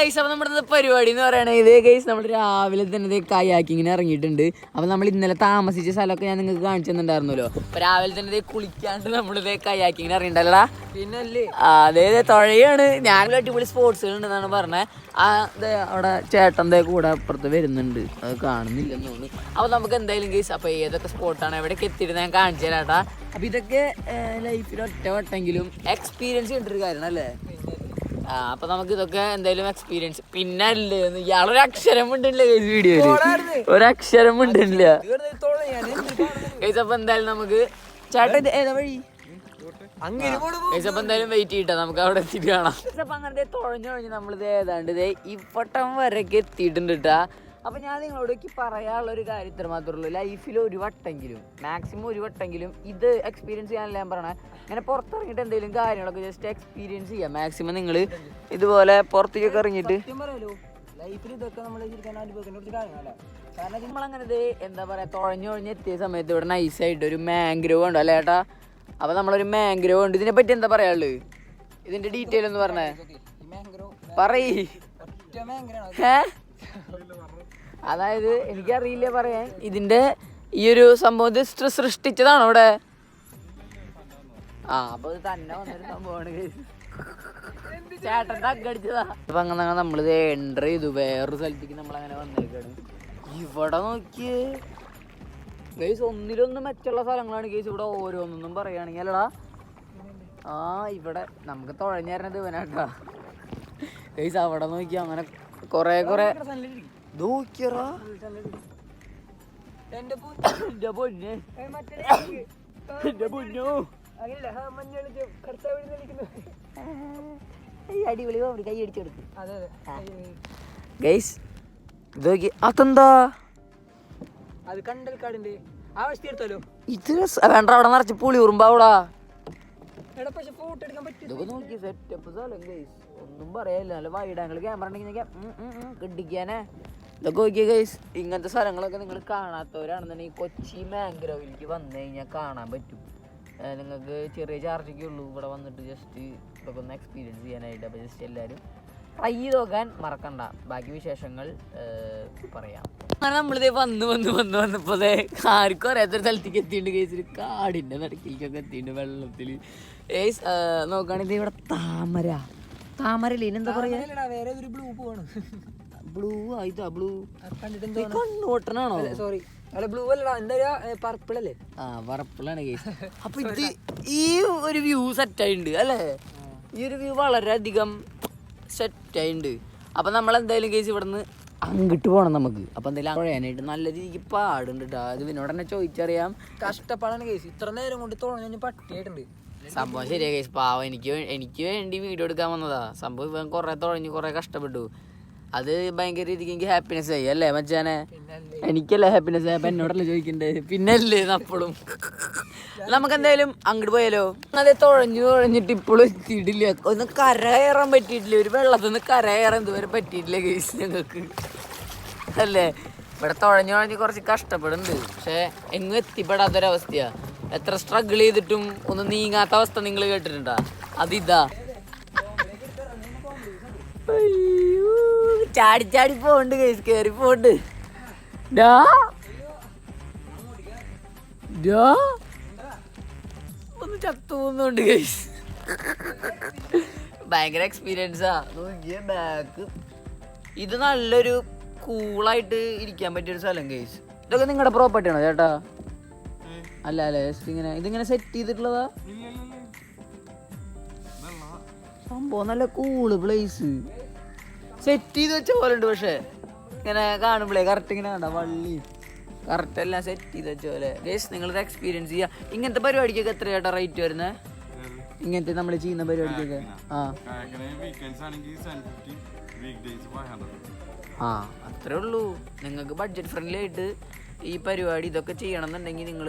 Guys അപ്പൊ നമ്മുടെ പരിപാടി എന്ന് പറയണത് ഇതേ ഗൈസ് നമ്മൾ രാവിലെ തന്നെ ഇതേ കയാക്കിങ്ങിന് ഇറങ്ങിയിട്ടുണ്ട്. അപ്പോൾ നമ്മൾ ഇന്നലെ താമസിച്ച സ്ഥലമൊക്കെ ഞാൻ നിങ്ങൾക്ക് കാണിച്ചു തന്നിട്ടുണ്ടായിരുന്നല്ലോ. അപ്പൊ രാവിലെ തന്നെ ഇതേ കുളിക്കാണ്ട് നമ്മൾ ഇതേ കയാക്കിങ്ങിന് ഇറങ്ങിയിട്ടല്ലടാ പിന്നല്ലേ? അതെ അതെ തുഴയാണ്. ഞാൻ അടിപൊളി സ്പോർട്സുകൾ ഉണ്ടെന്നാണ് പറഞ്ഞത് ആ ദേ അവിടെ ചേട്ടന്റെ കൂടെ അപ്പുറത്ത് വരുന്നുണ്ട്. അത് കാണുന്നില്ലെന്ന് തോന്നുന്നു. അപ്പൊ നമുക്ക് എന്തായാലും ഗൈസ് അപ്പൊ ഏതൊക്കെ സ്പോട്ടാണ് എവിടെയൊക്കെ എത്തിയിട്ട് ഞാൻ കാണിച്ചു തരാട്ടാ. അപ്പോൾ ഇതൊക്കെ ലൈഫിൽ ഒറ്റ വട്ടെങ്കിലും എക്സ്പീരിയൻസ് ചെയ്തിട്ടൊരു കാര്യമാണ് അല്ലേ? അപ്പൊ നമുക്ക് ഇതൊക്കെ എന്തായാലും എക്സ്പീരിയൻസ് പിന്നെ അല്ലേ ഇയാളൊരു അക്ഷരം ഉണ്ടല്ലേ വീഡിയോയിൽ ഒരക്ഷരം ഉണ്ടല്ല അപ്പൊ എന്തായാലും നമുക്ക് ചേട്ടൻ ഇത് ഏതാ വഴി? അങ്ങനെ ഗൈസ് അപ്പൊ എന്തായാലും വെയിറ്റ് ചെയ്യട്ടെ നമുക്ക് അവിടെ എത്തിയിട്ട് കാണാം. അപ്പൊ അങ്ങനെ തുഴഞ്ഞു കഴിഞ്ഞ് നമ്മളിത് ഏതാണ്ട് ഇതേ ഇപ്പട്ടം വരെയൊക്കെ എത്തിയിട്ടുണ്ട് കേട്ടാ അപ്പൊ ഞാൻ നിങ്ങളോട് എനിക്ക് പറയാനുള്ള ഒരു കാര്യം ഇത്ര മാത്രമേ ഉള്ളൂ. ലൈഫിൽ ഒരു വട്ടെങ്കിലും മാക്സിമം ഒരു വട്ടെങ്കിലും ഇത് എക്സ്പീരിയൻസ് ചെയ്യാനല്ല ഞാൻ പറയണേ ഇങ്ങനെ പുറത്തിറങ്ങിയിട്ട് എന്തെങ്കിലും കാര്യങ്ങളൊക്കെ ജസ്റ്റ് എക്സ്പീരിയൻസ് ചെയ്യാം. മാക്സിമം നിങ്ങൾ ഇതുപോലെ പുറത്തേക്കൊക്കെ ഇറങ്ങിയിട്ട്. ലൈഫിൽ ഇതൊക്കെ നമ്മൾ കുറച്ച് കാര്യങ്ങളല്ല? കാരണം നമ്മളങ്ങനെ എന്താ പറയാ തുഴഞ്ഞു തുഴഞ്ഞ് എത്തിയ സമയത്ത് ഇവിടെ നൈസായിട്ട് ഒരു മാംഗ്രോവ് ഉണ്ട് അല്ലേ ഏട്ടാ? അപ്പൊ നമ്മളൊരു മാംഗ്രോവ് ഉണ്ട്. ഇതിനെ പറ്റി എന്താ പറയാള്ളു ഇതിന്റെ ഡീറ്റെയിൽ ഒന്ന് പറഞ്ഞേ. പറയ്. ഏ? അതായത് എനിക്കറിയില്ല പറയാൻ. ഇതിന്റെ ഈ ഒരു സംഭവം സൃഷ്ടിച്ചതാണ് ഇവിടെ ആ അപ്പൊ തന്നെ വന്നൊരു സംഭവമാണ്. ചേട്ടൻ തగ్గടിച്ചതാ അപ്പൊ അങ്ങനെ നമ്മളിത് എന്റർ ചെയ്തു. വേറൊരു സ്ഥലത്തേക്ക് നമ്മളങ്ങനെ വന്നേക്കാണ്. ഇവിടെ നോക്കിയേ. ഗൈസ് ഒന്നിലൊന്നും മെച്ചുള്ള സ്ഥലങ്ങളാണ് ഗൈസ് ഇവിടെ ഓരോന്നൊന്നും പറയുകയാണെങ്കിൽ അല്ലടാ. ആ ഇവിടെ നമുക്ക് തുഴഞ്ഞു തരണത് ഇവനാട്ടാ. ഗൈസ് അവിടെ നോക്കി അങ്ങനെ കൊറേ കൊറേ നോക്കിയറാ. എന്റെ പൊന്നെ. എന്റെ പൊന്നോ. അടിപൊളി കോമഡി കൈ ഗൈസ് ഇത് അതെന്താ? അത് കണ്ടൽക്കാടിന്റെ വേണ്ട അവിടെ നിറച്ച് പുളി ഉറുമ്പാവൂടാ ഒന്നും പറയാനില്ല. നല്ല വൈഡ് ആംഗിൾ ക്യാമറ ഉണ്ടെങ്കിൽ കിട്ടിക്കാനേ ഇതൊക്കെ നോക്കിയ ഗൈസ് ഇങ്ങനത്തെ സ്ഥലങ്ങളൊക്കെ നിങ്ങൾ കാണാത്തവരാണെന്നുണ്ടെങ്കിൽ കൊച്ചി മാംഗ്രോവിലേക്ക് വന്നു കഴിഞ്ഞാൽ കാണാൻ പറ്റും. നിങ്ങൾക്ക് ചെറിയ ചാർജൊക്കെ ഉള്ളൂ. ഇവിടെ വന്നിട്ട് ജസ്റ്റ് ഇതൊക്കെ ഒന്ന് എക്സ്പീരിയൻസ് ചെയ്യാനായിട്ട്. അപ്പോൾ ജസ്റ്റ് എല്ലാവരും ട്രൈ ചെയ്ത് നോക്കാൻ മറക്കണ്ട. ബാക്കി വിശേഷങ്ങൾ പറയാം. അങ്ങനെ നമ്മളിതേ വന്ന് വന്ന് വന്ന് വന്നപ്പോൾ ആർക്കും അറിയാത്തൊരു സ്ഥലത്തേക്ക് എത്തിയിട്ടുണ്ട് കേസിൽ കാടിന്റെ നടക്കിലേക്കൊക്കെ എത്തിയിട്ടുണ്ട് വെള്ളത്തിൽ ഏസ് നോക്കുകയാണെങ്കിൽ ഇവിടെ താമര. താമര ഇല്ലേ എന്താ പറയാ? ഒരു വേറെ ഒരു ബ്ലൂ ഇതാ ബ്ലൂ കണ്ണോട്ടനാണോ സോറി അല്ല ബ്ലൂ അല്ലടാ എന്താ പർപ്പിൾ അല്ലേ ആ പർപ്പിളാണ് കേസ് അപ്പൊ ഇത് ഈ ഒരു വ്യൂ സെറ്റ് ആയിട്ടുണ്ട് അല്ലേ? ഈ ഒരു വ്യൂ വളരെയധികം സെറ്റ് ആയിട്ടുണ്ട് അപ്പൊ നമ്മൾ എന്തായാലും കേസ് ഇവിടുന്ന് അങ്ങോട്ട് പോകണം നമുക്ക്. അപ്പൊ എന്തായാലും പറയാനായിട്ട് നല്ല രീതിക്ക് പാടുണ്ട് കേട്ടോ അത് ഇവനോട് തന്നെ ചോദിച്ചറിയാം. കഷ്ടപ്പാടാണ് കേസ് ഇത്ര നേരം കൊണ്ട് തോന്നുന്നു പട്ടിയായിട്ടുണ്ട്. സംഭവം ശരിയാ കേസ് പാവം എനിക്ക് എനിക്ക് വേണ്ടി വീഡിയോ എടുക്കാൻ വന്നതാ. സംഭവം ഇവൻ കുറെ തുഴഞ്ഞു കുറെ കഷ്ടപ്പെട്ടു. അത് ഭയങ്കര രീതിക്ക് എനിക്ക് ഹാപ്പിനെസ് ആയി അല്ലേ മച്ചാനെ? എനിക്കല്ലേ ഹാപ്പിനെസ് ആയി? അപ്പൊ എന്നോടല്ലേ ചോദിക്കണ്ടേ? പിന്നെ അല്ലേ അപ്പോഴും നമുക്ക് എന്തായാലും അങ്ങോട്ട് പോയാലോ? അതെ തുഴഞ്ഞു തുഴഞ്ഞിട്ട് ഇപ്പോഴും എത്തിയിട്ടില്ല. ഒന്ന് കര കയറാൻ പറ്റിയിട്ടില്ല. ഒരു വെള്ളത്തിൽ നിന്ന് കര കയറാൻ ഇതുവരെ പറ്റിയിട്ടില്ല കേസ് ഞങ്ങൾക്ക്. അല്ലേ? ഇവിടെ തുഴഞ്ഞു തുഴഞ്ഞ് കുറച്ച് കഷ്ടപ്പെടുന്നുണ്ട്. പക്ഷെ എങ്ങും എത്തിപ്പെടാത്തൊരവസ്ഥയാ. എത്ര സ്ട്രഗിൾ ചെയ്തിട്ടും ഒന്ന് നീങ്ങാത്ത അവസ്ഥ നിങ്ങൾ കേട്ടിട്ടുണ്ടാ? അതിതാ. ചാടി ചാടി പോണ്ട് കേസ് കേറി പോണ്ട് ഡാ. ഡാ. ഒന്ന് ചത്തു പോകുന്നുണ്ട് കേസ് ഭയങ്കര എക്സ്പീരിയൻസാ നോക്കിയ ബാക്ക് ഇത് നല്ലൊരു കൂളായിട്ട് ഇരിക്കാൻ പറ്റിയൊരു സ്ഥലം കേസ് ഇതൊക്കെ നിങ്ങളുടെ പ്രോപ്പർട്ടി ആണോ ചേട്ടാ? അല്ല അല്ല ജസ്റ്റ് ഇങ്ങനെ ഇതിങ്ങനെ സെറ്റ് ചെയ്തിട്ടുള്ളതാ? സംഭവം നല്ല കൂൾ പ്ലേസ് സെറ്റ് ചെയ്ത് വെച്ച പോലെ ഉണ്ട് പക്ഷേ. ഇങ്ങനെ കാണുമ്പോഴേ കറക്റ്റ് ഇങ്ങനെ കണ്ട വള്ളി. കറക്റ്റ് എല്ലാം സെറ്റ് ചെയ്ത് വെച്ച പോലെ. ഗേസ് നിങ്ങളത് എക്സ്പീരിയൻസ് ചെയ്യുക ഇങ്ങനത്തെ പരിപാടിക്കൊക്കെ എത്ര ചേട്ടാ റേറ്റ് വരുന്നത് ഇങ്ങനത്തെ നമ്മൾ ചെയ്യുന്ന പരിപാടിക്കൊക്കെ. ആ ആ. അത്രേ ഉള്ളൂ. നിങ്ങൾക്ക് ബഡ്ജറ്റ് ഫ്രണ്ട്ലി ആയിട്ട് ഈ പരിപാടി ഇതൊക്കെ ചെയ്യണം എന്നുണ്ടെങ്കിൽ നിങ്ങൾ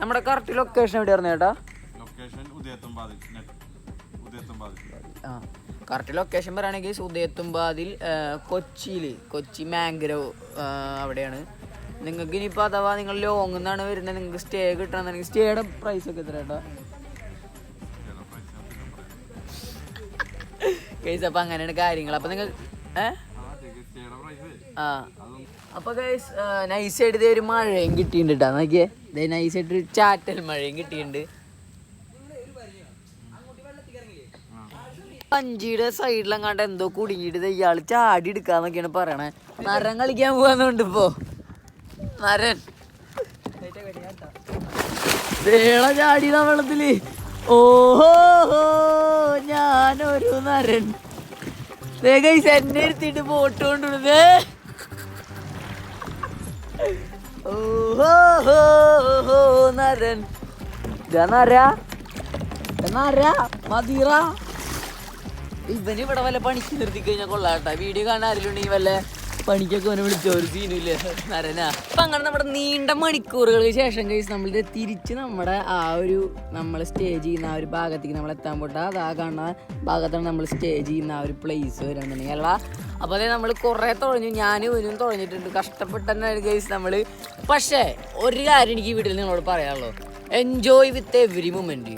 നമ്മുടെ കറക്റ്റ് ലൊക്കേഷൻ എവിടെയായിരുന്നു ചേട്ടാ ലൊക്കേഷൻ ഉദയത്തും ആ. കറക്റ്റ് ലൊക്കേഷൻ പറയുകയാണെങ്കിൽ സുദേത്തുമ്പാതിൽ കൊച്ചിയിൽ കൊച്ചി മാംഗ്രോവ് അവിടെയാണ്. നിങ്ങൾക്ക് ഇനിയിപ്പോൾ അഥവാ നിങ്ങൾ ലോങ് നിന്നാണ് വരുന്നത് നിങ്ങൾക്ക് സ്റ്റേ കിട്ടണമെന്നുണ്ടെങ്കിൽ സ്റ്റേയുടെ പ്രൈസ് ഒക്കെ എത്ര കേട്ടോ കേസ് അപ്പം അങ്ങനെയാണ് കാര്യങ്ങൾ. അപ്പം നിങ്ങൾ ഏ? ആ. ticket സ്റ്റേയുടെ price ആ അപ്പൊ ഗൈസ് നൈസായിട്ട് ഇതേ ഒരു മഴയും കിട്ടിയിട്ടുണ്ട് കേട്ടോ നോക്കിയേ. ഇതേ നൈസായിട്ട് ഒരു ചാറ്റൽ മഴയും കിട്ടിയിട്ടുണ്ട്. പഞ്ചിയുടെ സൈഡിലെങ്ങാണ്ട് എന്തോ കുടുങ്ങിയിട്ട് ഇയാൾ ചാടി എടുക്കാന്നൊക്കെയാണ് പറയണേ. നരൻ കളിക്കാൻ പോവാന്നുണ്ട് ഇപ്പോ. നരൻ വേള ചാടിയതാ വെള്ളത്തിൽ. ഓഹോ ഞാനൊരു നരൻ ഗൈസ് എന്നെ എടുത്തിട്ട് ബോട്ട് കൊണ്ടുവിടുന്നേ ഓഹോ നരൻ നര. നര. മതിറ ഇവന് ഇവിടെ വല്ല പണിക്ക് നിർത്തി കഴിഞ്ഞാൽ കൊള്ളാട്ടാ. വീഡിയോ കാണാൻ ആരെങ്കിലും വല്ല പണിക്കൊക്കെ അവനെ വിളിച്ചോ ഒരു സീനില്ലേ നരനാ. അപ്പൊ അങ്ങനെ നമ്മുടെ നീണ്ട മണിക്കൂറുകൾക്ക് ശേഷം കഴിച്ച് നമ്മൾ തിരിച്ച് നമ്മുടെ ആ ഒരു നമ്മൾ സ്റ്റേ ചെയ്യുന്ന ആ ഒരു ഭാഗത്തേക്ക് നമ്മൾ എത്താൻ പോട്ടെ. അത് ആ കാണുന്ന ഭാഗത്താണ് നമ്മൾ സ്റ്റേ ചെയ്യുന്ന ആ ഒരു പ്ലേസ് വരാന്നുണ്ടെങ്കിൽ അല്ല അപ്പോൾ അതേ നമ്മൾ കുറേ തുഴഞ്ഞു. ഞാനും ഇവനും തുഴഞ്ഞിട്ടുണ്ട്. കഷ്ടപ്പെട്ട് തന്നെ ഗൈസ് നമ്മൾ പക്ഷേ ഒരു കാര്യം എനിക്ക് വീട്ടിൽ നിങ്ങളോട് പറയാനുള്ളൂ എൻജോയ് വിത്ത് എവറി മൊമെന്റ്